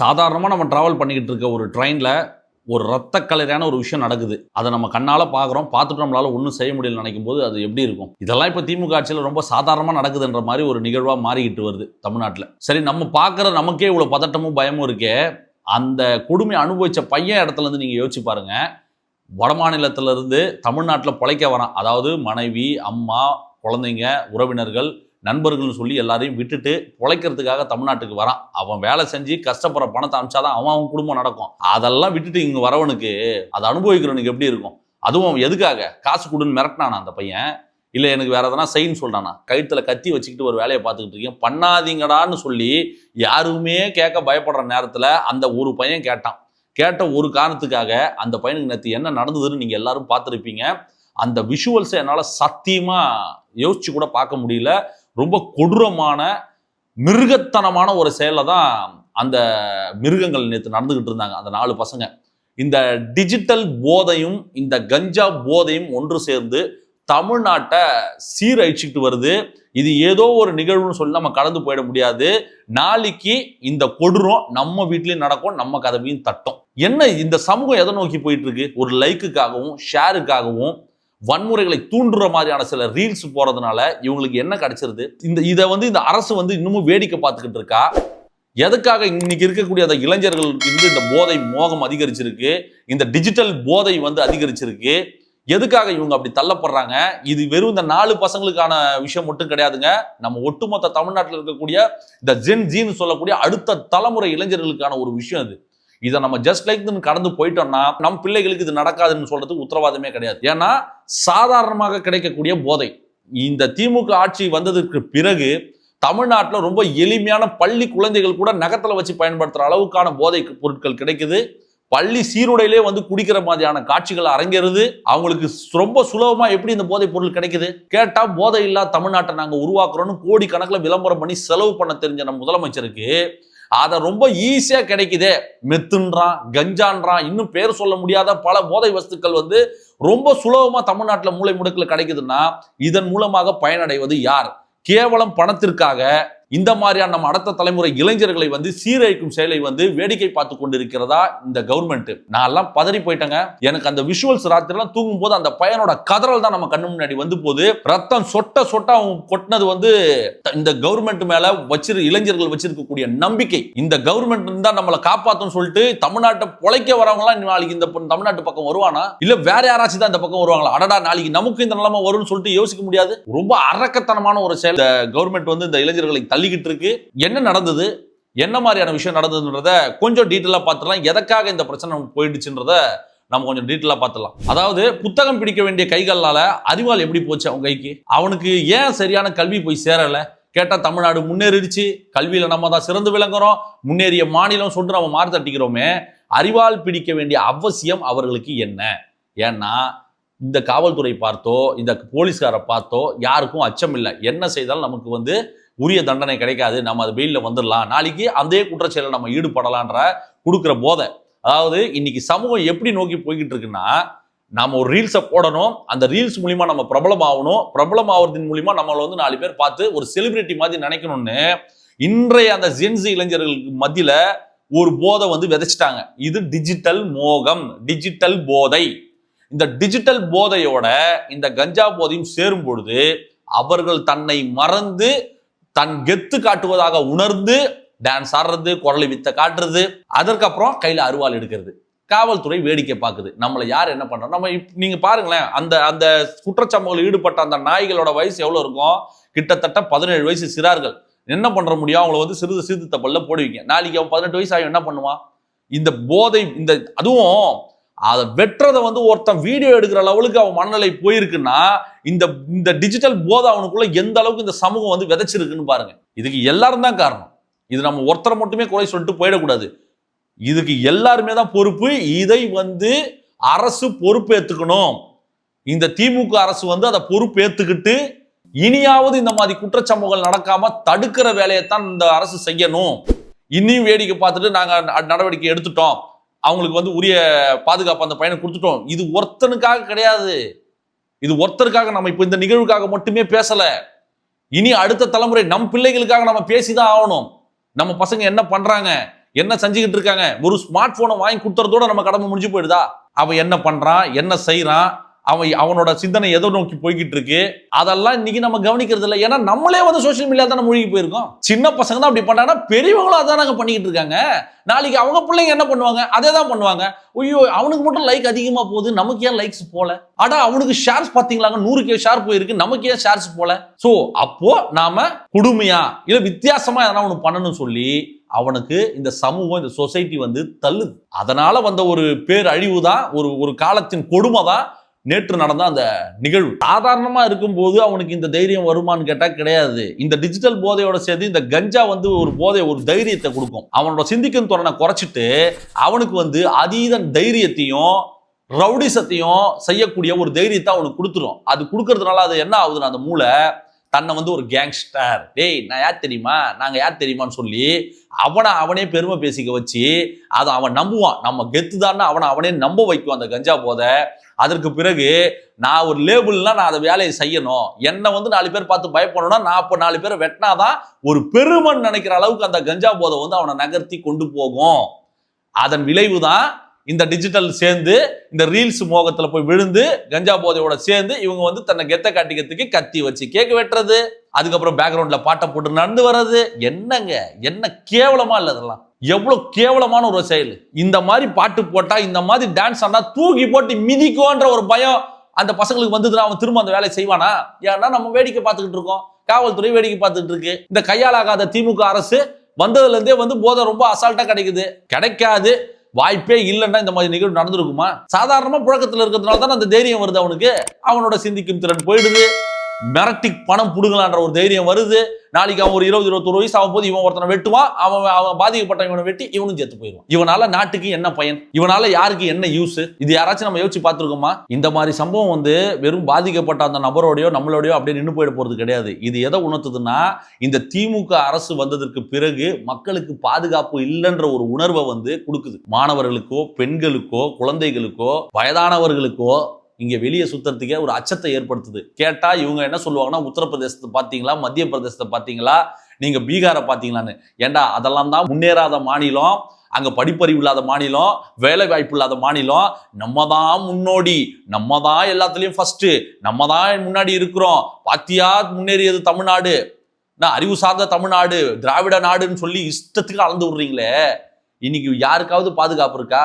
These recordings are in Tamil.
சாதாரணமாக நம்ம ட்ராவல் பண்ணிக்கிட்டு இருக்க ஒரு ட்ரெயினில் ஒரு ரத்த கலரியான ஒரு விஷயம் நடக்குது. அதை நம்ம கண்ணால் பார்க்குறோம் பார்த்துட்டு நம்மளால ஒன்றும் செய்ய முடியல நினைக்கும் போது அது எப்படி இருக்கும்? இதெல்லாம் இப்போ திமுக ஆட்சியில் ரொம்ப சாதாரணமாக நடக்குதுன்ற மாதிரி ஒரு நிகழ்வாக மாறிக்கிட்டு வருது தமிழ்நாட்டில். சரி நம்ம பார்க்குற நமக்கே இவ்வளோ பதட்டமும் பயமும் இருக்கே அந்த கொடுமை அனுபவித்த பையன் இடத்துல இருந்து நீங்கள் யோசிச்சு பாருங்கள் வட இருந்து தமிழ்நாட்டில் பிழைக்க வரான். அதாவது மனைவி அம்மா குழந்தைங்க உறவினர்கள் நண்பர்கள்னு சொல்லி எல்லாரையும் விட்டுட்டு பிழைக்கிறதுக்காக தமிழ்நாட்டுக்கு வரான். அவன் வேலை செஞ்சு கஷ்டப்படுற பணத்தை அனுப்பிச்சாதான் அவன் அவன் குடும்பம் நடக்கும். அதெல்லாம் விட்டுட்டு இங்கே வரவனுக்கு அதை அனுபவிக்கிறவனுக்கு எப்படி இருக்கும்? அதுவும் அவன் எதுக்காக? காசு கொடுன்னு மிரட்டினானா அந்த பையன்? இல்லை எனக்கு வேற எதனா செய்ன்னு சொல்கிறானா கழுத்தில் கத்தி வச்சுக்கிட்டு ஒரு வேலையை பார்த்துக்கிட்டு இருக்கேன் பண்ணாதீங்கடான்னு சொல்லி யாருமே கேட்க பயப்படுற நேரத்தில் அந்த ஒரு பையன் கேட்டான். கேட்ட ஒரு காரணத்துக்காக அந்த பையனுக்கு நேற்று என்ன நடந்ததுன்னு நீங்கள் எல்லாரும் பார்த்துருப்பீங்க. அந்த விஷுவல்ஸை என்னால் சத்தியமாக யோசிச்சு கூட பார்க்க முடியல. ரொம்ப கொடூரமான மிருகத்தனமான ஒரு செயலில் தான் அந்த மிருகங்கள் நேற்று நடந்துகிட்டு இருந்தாங்க அந்த நாலு பசங்க. இந்த டிஜிட்டல் போதையும் இந்த கஞ்சா போதையும் ஒன்று சேர்ந்து தமிழ்நாட்டை சீரழிச்சுக்கிட்டு வருது. இது ஏதோ ஒரு நிகழ்வுன்னு சொல்லி நம்ம கடந்து போயிட முடியாது. நாளைக்கு இந்த கொடூரம் நம்ம வீட்லேயும் நடக்கும் நம்ம கதவையும் தட்டும். என்ன இந்த சமூகம் எதை நோக்கி போயிட்டு இருக்கு? ஒரு லைக்குக்காகவும் ஷேருக்காகவும் வன்முறைகளை தூண்டுற மாதிரியான சில ரீல்ஸ் போறதுனால இவங்களுக்கு என்ன கிடைச்சிருது? இந்த இதை வந்து இந்த அரசு வந்து இன்னமும் வேடிக்கை பார்த்துக்கிட்டு இருக்கா? எதுக்காக இன்னைக்கு இருக்கக்கூடிய அந்த இளைஞர்களுக்கு வந்து இந்த போதை மோகம் அதிகரிச்சிருக்கு? இந்த டிஜிட்டல் போதை வந்து அதிகரிச்சிருக்கு. எதுக்காக இவங்க அப்படி தள்ளப்படுறாங்க? இது வெறும் இந்த நாலு பசங்களுக்கான விஷயம் மட்டும் கிடையாதுங்க. நம்ம ஒட்டுமொத்த தமிழ்நாட்டில் இருக்கக்கூடிய இந்த ஜென் ஜீன்னு சொல்லக்கூடிய அடுத்த தலைமுறை இளைஞர்களுக்கான ஒரு விஷயம் இது. இதை நம்ம ஜஸ்ட் லைக் கடந்து போயிட்டோம்னா நம் பிள்ளைகளுக்கு இது நடக்காதுன்னு சொல்றதுக்கு உத்தரவாதமே கிடையாது. ஏன்னா சாதாரணமாக கிடைக்கக்கூடிய போதை. இந்த திமுக ஆட்சி வந்ததற்கு பிறகு தமிழ்நாட்டில் ரொம்ப எளிமையான பள்ளி குழந்தைகள் கூட நகத்தில் வச்சு பயன்படுத்துகிற அளவுக்கான போதை பொருட்கள் கிடைக்குது. பள்ளி சீருடையிலே வந்து குடிக்கிற மாதிரியான காட்சிகள் அரங்கேறுது. அவங்களுக்கு ரொம்ப சுலபமா எப்படி இந்த போதைப் பொருள் கிடைக்குது? கேட்டா போதை இல்லா தமிழ்நாட்டை நாங்க உருவாக்குறோம்னு கோடி கணக்கில் விளம்பரம் பண்ணி செலவு பண்ண தெரிஞ்ச நம்ம முதலமைச்சருக்கு அதை ரொம்ப ஈஸியாக கிடைக்குதே. மெத்துன்றான் கஞ்சான்றான் இன்னும் பேர் சொல்ல முடியாத பல போதை வஸ்துக்கள் வந்து ரொம்ப சுலபமாக தமிழ்நாட்டில் மூளை முடுக்கில் கிடைக்குதுன்னா இதன் மூலமாக பயனடைவது யார்? கேவலம் பணத்திற்காக இந்த மாதிரியான நம்ம அடுத்த தலைமுறை இளைஞர்களை வந்து சீரழிக்கும் செயலை வந்து வேடிக்கை பார்த்து கொண்டிருக்கிறதா இந்த கவர்மெண்ட் நான் எல்லாம் பதறி போயிட்டேங்க. எனக்கு அந்த விஷுவல்ஸ் ராத்திரிலாம் தூங்கும் போது அந்த பையனோட கதறல் தான் நம்ம கண்ணு முன்னாடி வந்து போகுது. ரத்தம் சொட்ட சொட்ட அவங்க கொட்டினது வந்து இந்த கவர்மெண்ட் மேல வச்சிரு இளைஞர்கள் வச்சிருக்கக்கூடிய நம்பிக்கை. இந்த கவர்மெண்ட் தான் நம்மளை காப்பாத்தும் சொல்லிட்டு தமிழ்நாட்டை பொழைக்க வரவங்களாம் நாளைக்கு இந்த தமிழ்நாட்டு பக்கம் வருவானா? இல்ல வேற யாராச்சும் தான் இந்த பக்கம் வருவாங்களா? அடடா நாளைக்கு நமக்கு இந்த நிலைமை வரும்னு சொல்லிட்டு யோசிக்க முடியாது? ரொம்ப அரக்கத்தனமான ஒரு செயல். கவர்மெண்ட் வந்து இந்த இளைஞர்களை தள்ளிக்கிட்டு இருக்கு என்ன நடந்தது? என்ன மாதிரியான விஷயம் நடந்ததுன்றத கொஞ்சம் டீட்டெயிலாக பார்த்துலாம் எதற்காக இந்த பிரச்சனை நமக்கு போயிடுச்சுன்றத நம்ம கொஞ்சம் டீட்டெயிலாக பார்த்துலாம் அதாவது புத்தகம் பிடிக்க வேண்டிய கைகளால அறிவால் எப்படி போச்சு அவன் கைக்கு? அவனுக்கு ஏன் சரியான கல்வி போய் சேரலை? கேட்டால் தமிழ்நாடு முன்னேறிடுச்சு. கல்வியில் நம்ம தான் சிறந்து விளங்குறோம். முன்னேறிய மாநிலம் சொல்லிட்டு நம்ம மாறு தட்டிக்கிறோமே. அறிவால் பிடிக்க வேண்டிய அவசியம் அவர்களுக்கு என்ன? ஏன்னா இந்த காவல்துறை பார்த்தோ இந்த போலீஸ்காரை பார்த்தோ யாருக்கும் அச்சம் இல்லை. என்ன செய்தாலும் நமக்கு வந்து உரிய தண்டனை கிடைக்காது. நம்ம அது வெயிலில் வந்துடலாம் நாளைக்கு அதே குற்றச்செயலில் நம்ம ஈடுபடலான்ற கொடுக்குற போதை. அதாவது இன்னைக்கு சமூகம் எப்படி நோக்கி போய்கிட்டு இருக்குன்னா நம்ம ஒரு ரீல்ஸை போடணும். அந்த ரீல்ஸ் மூலிமா நம்ம பிரபலம் ஆகணும். பிரபலம் ஆகிறதின் மூலிமா நம்மளை வந்து நாலு பேர் பார்த்து ஒரு செலிபிரிட்டி மாதிரி நினைக்கணும்னு இன்றைய அந்த ஜென்சி இளைஞர்களுக்கு மத்தியில் ஒரு போதை வந்து விதைச்சிட்டாங்க. இது டிஜிட்டல் மோகம். டிஜிட்டல் போதை. இந்த டிஜிட்டல் போதையோட இந்த கஞ்சா போதையும் சேரும் பொழுது அவர்கள் தன்னை மறந்து தன் கெத்து காட்டுவதாக உணர்ந்து டான்ஸ் ஆடுறது குரலை வித்த காட்டுறது அதற்கப்புறம் கையில அருவாள் எடுக்கிறது. காவல்துறை வேடிக்கை பார்க்குது. நம்மளை யார் என்ன பண்றோம் நம்ம இப் நீங்க பாருங்களேன் அந்த அந்த குற்றச்சம்பவங்களில் ஈடுபட்ட அந்த நாய்களோட வயசு எவ்வளவு இருக்கும் கிட்டத்தட்ட பதினேழு வயசு சிறார்கள். என்ன பண்ற முடியும்? அவங்கள வந்து சிறிது சீர்திருத்த பல்ல போடுவீங்க. நாளைக்கு அவன் பதினெட்டு வயசு ஆகும் என்ன பண்ணுவான்? இந்த போதை இந்த அதுவும் அதை வெட்டுறதை வந்து ஒருத்தன் வீடியோ எடுக்கிற லெவலுக்கு அவன் மனநிலை போயிருக்குன்னா இந்த இந்த டிஜிட்டல் போதை அவனுக்குள்ள எந்த அளவுக்கு இந்த சமூகம் வந்து விதைச்சிருக்குன்னு பாருங்க. இதுக்கு எல்லாரும் தான் காரணம். இது நம்ம ஒருத்தரை மட்டுமே குறை சொல்லிட்டு போயிடக்கூடாது. இதுக்கு எல்லாருமே தான் பொறுப்பு. இதை வந்து அரசு பொறுப்பேற்றுக்கணும் இந்த திமுக அரசு வந்து அதை பொறுப்பேற்றுக்கிட்டு இனியாவது இந்த மாதிரி குற்றச்சம்பவங்கள் நடக்காம தடுக்கிற வேலையைத்தான் இந்த அரசு செய்யணும். இன்னியும் வேடிக்கை பார்த்துட்டு நாங்கள் ந- நடவடிக்கை எடுத்துட்டோம். அவங்களுக்கு வந்து உரிய பாதுகாப்பு அந்த பையனை கொடுத்துட்டோம். இது ஒருத்தனுக்காக கிடையாது. இது ஒருத்தருக்காக நம்ம இப்போ இந்த நிகழ்வுக்காக மட்டுமே பேசலை. இனி அடுத்த தலைமுறை நம் பிள்ளைகளுக்காக நம்ம பேசிதான் ஆகணும். நம்ம பசங்க என்ன பண்றாங்க? என்ன செஞ்சுக்கிட்டு இருக்காங்க? ஒரு ஸ்மார்ட் போனை வாங்கி கொடுத்துறதோட நம்ம கடமை முடிஞ்சு போயிடுதா? அவன் என்ன பண்றான்? என்ன செய்கிறான் அவன் அவனோட சிந்தனை எதை நோக்கி போய்கிட்டு இருக்கு அதெல்லாம் இன்னைக்கு நம்ம கவனிக்கிறது இல்லை. ஏன்னா நம்மளே வந்து சோஷியல் மீடியா தானே மூழ்கி போயிருக்கோம். சின்ன பசங்க தான் அப்படி பண்றாங்கன்னா பெரியவங்களும் அதான் நாங்கள் பண்ணிக்கிட்டு இருக்காங்க. நாளைக்கு அவங்க பிள்ளைங்க என்ன பண்ணுவாங்க? அதே தான் பண்ணுவாங்க. ஐயோ அவனுக்கு மட்டும் லைக் அதிகமாக போகுது. நமக்கு ஏன் லைக்ஸ் போல? அடா அவனுக்கு ஷேர்ஸ் பார்த்தீங்களாங்க நூறு கே ஷேர் போயிருக்கு. நமக்கு ஏன் ஷேர்ஸ் போல? ஸோ அப்போ நாம கொடுமையா இல்லை வித்தியாசமா எதனா ஒன்று பண்ணணும்னு சொல்லி அவனுக்கு இந்த சமூகம் இந்த சொசைட்டி வந்து தள்ளுது. அதனால வந்த ஒரு பேரழிவு தான் ஒரு ஒரு காலத்தின் கொடுமை தான் நேற்று நடந்த அந்த நிகழ்வு. சாதாரணமாக இருக்கும்போது அவனுக்கு இந்த தைரியம் வருமான்னு கேட்டால் கிடையாது. இந்த டிஜிட்டல் போதையோட சேர்த்து இந்த கஞ்சா வந்து ஒரு போதை ஒரு தைரியத்தை கொடுக்கும். அவனோட சிந்திக்கும் திறனை குறைச்சிட்டு அவனுக்கு வந்து அதீத தைரியத்தையும் ரவுடிசத்தையும் செய்யக்கூடிய ஒரு தைரியத்தை அவனுக்கு கொடுத்துரும். அது கொடுக்கறதுனால அது என்ன ஆகுதுன்னா அந்த மூளை தன்னை வந்து ஒரு கேங்ஸ்டர் டேய் நான் யார் தெரியுமா? நாங்கள் யார் தெரியுமான்னு சொல்லி அவனை அவனே பெருமை பேசிக்க வச்சு அதை அவன் நம்புவான். நம்ம கெத்துதான்னு அவனை அவனே நம்ப வைக்கும் அந்த கஞ்சா போதை. அதற்கு பிறகு நான் ஒரு லேபிள்னா நான் அதை வேலையை செய்யணும். என்னை வந்து நாலு பேர் பார்த்து பயப்படணும்னா நான் அப்போ நாலு பேரை வெட்டினாதான் ஒரு பெருமன் நினைக்கிற அளவுக்கு அந்த கஞ்சா போதை வந்து அவனை நகர்த்தி கொண்டு போகும். அதன் விளைவு தான் இந்த டிஜிட்டல் சேர்ந்து இந்த ரீல்ஸ் மோகத்துல போய் விழுந்து கஞ்சா போதையோட சேர்ந்து இவங்க வந்து தன்னை கெத்த காட்டிக்கிறதுக்கு கத்தி வச்சு கேக் வெட்டுறது அதுக்கப்புறம் பேக்ரவுண்ட்ல பாட்டை போட்டு நடந்து வர்றது. என்னங்க? என்ன கேவலமா இல்ல இதெல்லாம்? எவ்வளவு கேவலமான ஒரு செயல். இந்த மாதிரி பாட்டு போட்டா இந்த மாதிரி டான்ஸ் ஆனா தூக்கி போட்டு மிதிக்கும்ன்ற ஒரு பயம் அந்த பசங்களுக்கு வந்ததுன்னா அவன் திரும்ப அந்த வேலையை செய்வானா? ஏன்னா நம்ம வேடிக்கை பார்த்துக்கிட்டு இருக்கோம். காவல்துறை வேடிக்கை பார்த்துட்டு இருக்கு. இந்த கையாலாகாத திமுக அரசு வந்ததுல இருந்தே வந்து போதை ரொம்ப அசால்ட்டா கிடைக்குது. கிடைக்காது. வாய்ப்பே இல்லைன்னா இந்த மாதிரி நிகழ்வு நடந்திருக்குமா? சாதாரணமா புழக்கத்துல இருக்கிறதுனால தான் அந்த தைரியம் வருது அவனுக்கு? அவனோட சிந்திக்கும் திறன் போயிடுது. மிரட்டி பணம் புடுங்கலான்ற ஒரு தைரியம் வருது. நாளைக்கு அவன் ஒரு இருபது இருபத்தொரு வயசு ஆகும் போது இவன் ஒருத்தனை வெட்டுவான் அவன் அவன் பாதிக்கப்பட்ட இவனை வெட்டி இவனும் செத்து போயிடுவான். இவனால நாட்டுக்கு என்ன பயன்? இவனால யாருக்கு என்ன யூஸ் இது யாராச்சும் நம்ம யோசிச்சு பார்த்துருக்கோமா? இந்த மாதிரி சம்பவம் வந்து வெறும் பாதிக்கப்பட்ட அந்த நபரோடையோ நம்மளோடையோ அப்படியே நின்று போயிட போறது கிடையாது. இது எதை உணர்த்துதுன்னா இந்த திமுக அரசு வந்ததற்கு பிறகு மக்களுக்கு பாதுகாப்பு இல்லைன்ற ஒரு உணர்வை வந்து கொடுக்குது. மாணவர்களுக்கோ பெண்களுக்கோ குழந்தைகளுக்கோ வயதானவர்களுக்கோ இங்கே வெளியே சுத்துறதுக்கே ஒரு அச்சத்தை ஏற்படுத்துது. கேட்டால் இவங்க என்ன சொல்லுவாங்கன்னா உத்தரப்பிரதேசத்தை பார்த்தீங்களா மத்திய பிரதேசத்தை பார்த்தீங்களா நீங்கள் பீகாரை பார்த்தீங்களான்னு ஏண்டா அதெல்லாம் தான் முன்னேறாத மாநிலம் அங்கே படிப்பறிவு இல்லாத மாநிலம் வேலை வாய்ப்பு இல்லாத மாநிலம். நம்ம தான் முன்னோடி நம்ம தான் எல்லாத்துலேயும் ஃபஸ்ட்டு நம்ம தான் முன்னாடி இருக்கிறோம். பாத்தியா முன்னேறியது தமிழ்நாடு. நான் அறிவு சார்ந்த தமிழ்நாடு திராவிட நாடுன்னு சொல்லி இஷ்டத்துக்கு அளந்து விடுறீங்களே. இன்னைக்கு யாருக்காவது பாதுகாப்பு இருக்கா?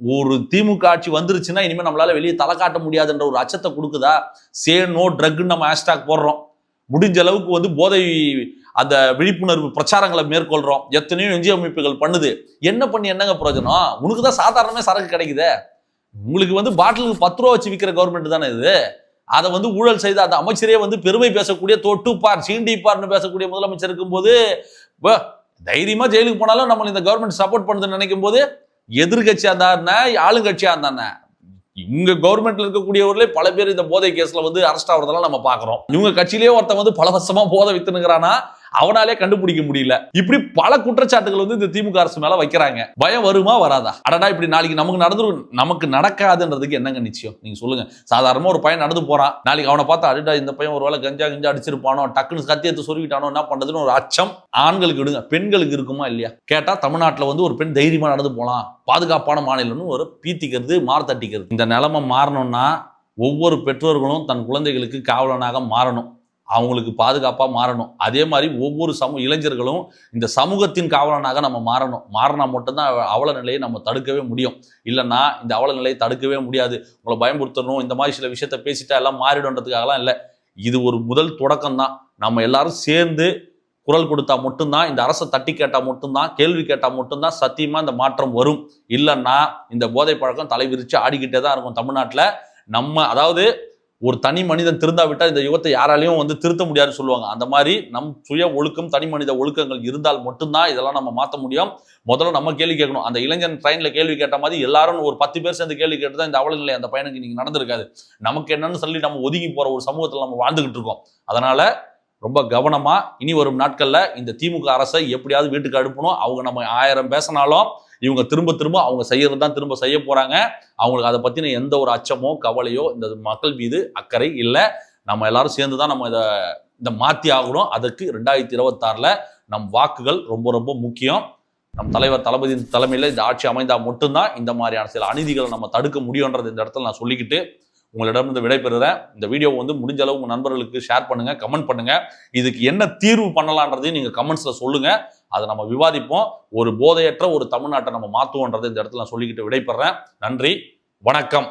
ஒரு திமுக ஆட்சி வந்துருச்சுன்னா இனிமேல் நம்மளால வெளியே தலை காட்ட முடியாதுன்ற ஒரு அச்சத்தை கொடுக்குதா? சே நோ ட்ரக்னு நம்ம ஹேஷ்டாக் போடுறோம். முடிஞ்ச அளவுக்கு வந்து போதை அந்த விழிப்புணர்வு பிரச்சாரங்களை மேற்கொள்றோம். எத்தனையோ எஞ்சிய அமைப்புகள் பண்ணுது. என்ன பண்ணி என்னங்க பிரயோஜனம்? உனக்கு தான் சாதாரணமே சரக்கு கிடைக்குதே. உங்களுக்கு வந்து பாட்டிலுக்கு பத்து ரூபா வச்சு விற்கிற கவர்மெண்ட் தானே இது? அதை வந்து ஊழல் செய்த அந்த அமைச்சரே வந்து பெருமை பேசக்கூடிய தொட்டுப்பார் சீண்டிப்பார்னு பேசக்கூடிய முதலமைச்சர் இருக்கும்போது வ, தைரியமா ஜெயிலுக்கு போனாலும் நம்மளை இந்த கவர்மெண்ட் சப்போர்ட் பண்ணுதுன்னு நினைக்கும் போது எதிர்கட்சியா இருந்தா ஆளுங்கட்சியா இருந்தானே இவங்க கவர்மெண்ட்ல இருக்கக்கூடியவர்களே பல பேர் இந்த போதை கேஸ்ல வந்து அரெஸ்ட் ஆகுறதெல்லாம் நம்ம பாக்குறோம் இவங்க கட்சியிலேயே ஒருத்தன் வந்து பல வருஷமா போதை வித்துனுங்கிறானா அவனாலே கண்டுபிடிக்க முடியல. இப்படி பல குற்றச்சாட்டுகள் வந்து இந்த திமுக அரசு மேல வைக்கிறாங்க. பயம் வருமா வராதா? அடடா இப்படி நாளைக்கு நமக்கு நடந்துரும் நமக்கு நடக்காதுன்றதுக்கு என்னங்க நிச்சயம்? நீங்க சொல்லுங்க. சாதாரணமா ஒரு பையன் நடந்து போறான். நாளைக்கு அவனை பார்த்தா அடடா இந்த பையன் ஒரு வேளை கஞ்சா கஞ்சா அடிச்சிருப்பானோ டக்குன்னு கத்தியத்தை சொருவிட்டானோ என்ன பண்றதுன்னு ஒரு அச்சம். ஆண்களுக்கு விடுங்க. பெண்களுக்கு இருக்குமா இல்லையா? கேட்டா தமிழ்நாட்டில் வந்து ஒரு பெண் தைரியமா நடந்து போலாம். பாதுகாப்பான மாநிலம்னு ஒரு பீத்திக்கிறது மார்த்தட்டிக்கிறது இந்த நிலைமை மாறணும்னா ஒவ்வொரு பெற்றோர்களும் தன் குழந்தைகளுக்கு காவலனாக மாறணும். அவங்களுக்கு பாதுகாப்பாக மாறணும். அதே மாதிரி ஒவ்வொரு சமூக இளைஞர்களும் இந்த சமூகத்தின் காவலனாக நம்ம மாறணும். மாறினா மட்டும்தான் அவல நிலையை நம்ம தடுக்கவே முடியும். இல்லைன்னா இந்த அவல நிலையை தடுக்கவே முடியாது. உங்களை பயன்படுத்தணும் இந்த மாதிரி சில விஷயத்த பேசிட்டா எல்லாம் மாறிடுன்றதுக்காகலாம் இல்லை. இது ஒரு முதல் தொடக்கம் தான் நம்ம எல்லாரும் சேர்ந்து குரல் கொடுத்தா மட்டும்தான் இந்த அரசை தட்டி கேட்டால் மட்டும்தான் கேள்வி கேட்டால் மட்டும்தான் சத்தியமாக இந்த மாற்றம் வரும். இல்லைன்னா இந்த போதை பழக்கம் தலைவிரித்து ஆடிக்கிட்டே தான் இருக்கும் தமிழ்நாட்டில். நம்ம அதாவது ஒரு தனி மனிதன் திருந்தாவிட்டால் இந்த யுகத்தை யாராலையும் வந்து திருத்த முடியாதுன்னு சொல்லுவாங்க. அந்த மாதிரி நம் சுய ஒழுக்கம் தனி மனித ஒழுக்கங்கள் இருந்தால் மட்டும்தான் இதெல்லாம் நம்ம மாற்ற முடியும். முதல்ல நம்ம கேள்வி கேட்கணும். அந்த இளைஞன் ட்ரெயினில் கேள்வி கேட்ட மாதிரி எல்லாரும் ஒரு பத்து பேர் சேர்ந்து கேள்வி கேட்டு தான் இந்த அவல நிலை அந்த பையனுக்கு நீங்கள் நடந்திருக்காது. நமக்கு என்னன்னு சொல்லி நம்ம ஒதுங்கி போகிற ஒரு சமூகத்தில் நம்ம வாழ்ந்துகிட்டு இருக்கோம். அதனால ரொம்ப கவனமாக இனி வரும் நாட்களில் இந்த திமுக அரசை எப்படியாவது வீட்டுக்கு அனுப்பணும். அவங்க நம்ம ஆயிரம் பேசினாலும் இவங்க திரும்ப திரும்ப அவங்க செய்யறது தான் திரும்ப செய்ய போகிறாங்க அவங்களுக்கு அதை பற்றின எந்த ஒரு அச்சமோ கவலையோ இந்த மக்கள் மீது அக்கறை இல்லை. நம்ம எல்லாரும் சேர்ந்து தான் நம்ம இதை இதை மாற்றி ஆகணும். அதுக்கு ரெண்டாயிரத்தி இருபத்தாறில் நம் வாக்குகள் ரொம்ப ரொம்ப முக்கியம். நம் தலைவர் தளபதி தலைமையில் இந்த ஆட்சி அமைந்தால் மட்டும்தான் இந்த மாதிரியான சில அநீதிகளை நம்ம தடுக்க முடியுன்றது இந்த இடத்துல நான் சொல்லிக்கிட்டு உங்களிடமிருந்து விடைபெறுகிறேன் இந்த வீடியோ வந்து முடிஞ்ச அளவு உங்கள் நண்பர்களுக்கு ஷேர் பண்ணுங்க கமெண்ட் பண்ணுங்க. இதுக்கு என்ன தீர்வு பண்ணலான்றதையும் நீங்கள் கமெண்ட்ஸ்ல சொல்லுங்க. அதை நம்ம விவாதிப்போம். ஒரு போதையற்ற ஒரு தமிழ்நாட்டை நம்ம மாற்றுவோன்றதை இந்த இடத்துல நான் சொல்லிக்கிட்டு விடைபெறேன். நன்றி வணக்கம்.